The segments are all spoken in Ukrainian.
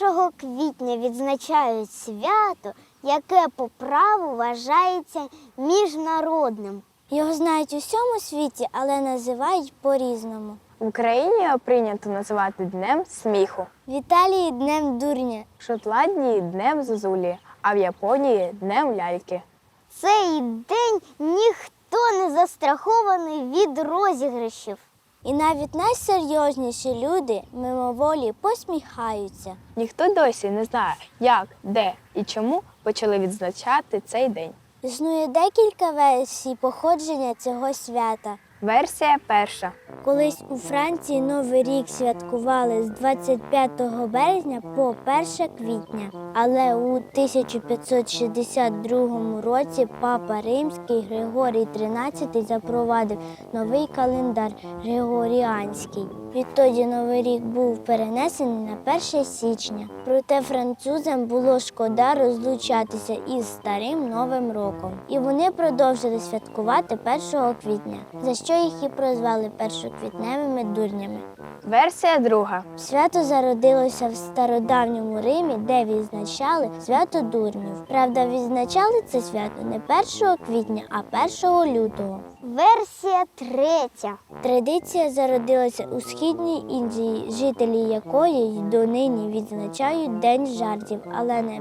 1 квітня відзначають свято, яке по праву вважається міжнародним. Його знають у всьому світі, але називають по-різному. В Україні його прийнято називати Днем сміху, В Італії днем дурня. в Шотландії Днем Зозулі, а в Японії Днем ляльки. Цей день ніхто не застрахований від розіграшів. І навіть найсерйозніші люди мимоволі посміхаються. Ніхто досі не знає, як, де і чому почали відзначати цей день. Існує декілька версій походження цього свята. Версія перша. Колись у Франції Новий рік святкували з 25 березня по 1 квітня. Але у 1562 році папа Римський Григорій XIII запровадив новий календар Григоріанський. Відтоді Новий рік був перенесений на 1 січня. Проте французам було шкода розлучатися із старим новим роком. І вони продовжили святкувати 1 квітня, за що їх і прозвали першоквітневими дурнями. Версія друга. Свято зародилося в стародавньому Римі, де відзначали свято дурнів. Правда, відзначали це свято не 1 квітня, а 1 лютого. Версія третя. Традиція зародилася у східній Індії, жителі якої й донині відзначають День жартів, але не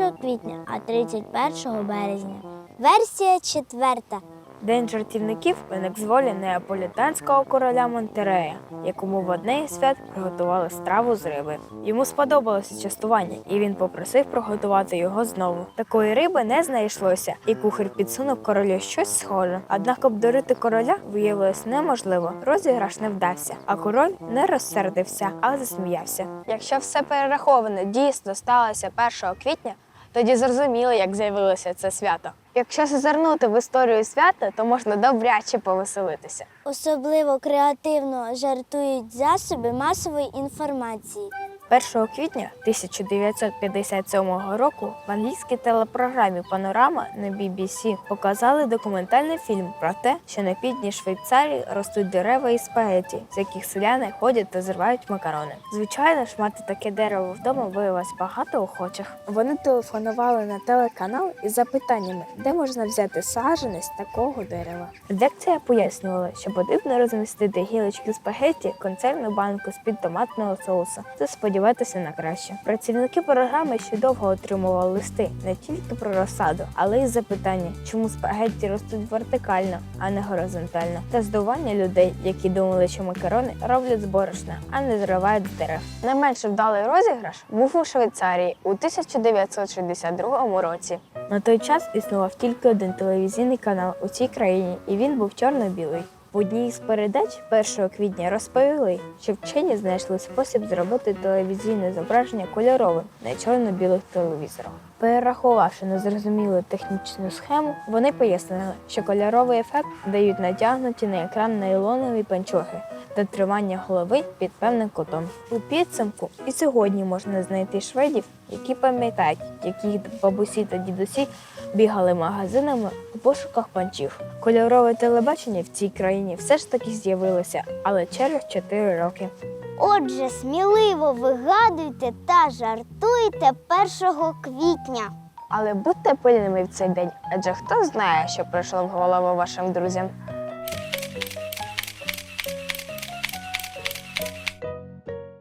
1 квітня, а 31 березня. Версія четверта. День жартівників виник з волі неаполітанського короля Монтерея, якому в одне із свят приготували страву з риби. Йому сподобалося частування, і він попросив приготувати його знову. Такої риби не знайшлося, і кухар підсунув королю щось схоже. Однак обдурити короля виявилось неможливо. Розіграш не вдався, а король не розсердився, а засміявся. Якщо все перераховане дійсно сталося 1 квітня, тоді зрозуміло, як з'явилося це свято. Якщо зазирнути в історію свята, то можна добряче повеселитися. Особливо креативно жартують засоби масової інформації. 1 квітня 1957 року в англійській телепрограмі Панорама на BBC показали документальний фільм про те, що на півдні Швейцарії ростуть дерева і спагеті, з яких селяни ходять та зривають макарони. Звичайно ж, мати таке дерево вдома виявилось багато охочих. Вони телефонували на телеканал із запитаннями, де можна взяти саджанець такого дерева. Редакція пояснювала, що потрібно розмістити гілочки спагетті, консервну банку з-під томатного соусу та сподіватися на краще. Працівники програми ще довго отримували листи не тільки про розсаду, але й запитання, чому спагетті ростуть вертикально, а не горизонтально, та здивування людей, які думали, що макарони роблять з борошна, а не зривають з дерев. Найменш вдалий розіграш був у Швейцарії у 1962 році. На той час існував тільки один телевізійний канал у цій країні, і він був чорно-білий. В одній з передач 1 квітня розповіли, що вчені знайшли спосіб зробити телевізійне зображення кольоровим на чорно-білих телевізорах. Перерахувавши незрозумілу технічну схему, вони пояснили, що кольоровий ефект дають натягнуті на екран нейлонові панчохи та тримання голови під певним кутом. У підсумку і сьогодні можна знайти шведів, які пам'ятають, як їх бабусі та дідусі бігали магазинами пошуках панчів. Кольорове телебачення в цій країні все ж таки з'явилося, але через 4 роки. Отже, сміливо вигадуйте та жартуйте 1 квітня. Але будьте пильними в цей день, адже хто знає, що прийшло в голову вашим друзям.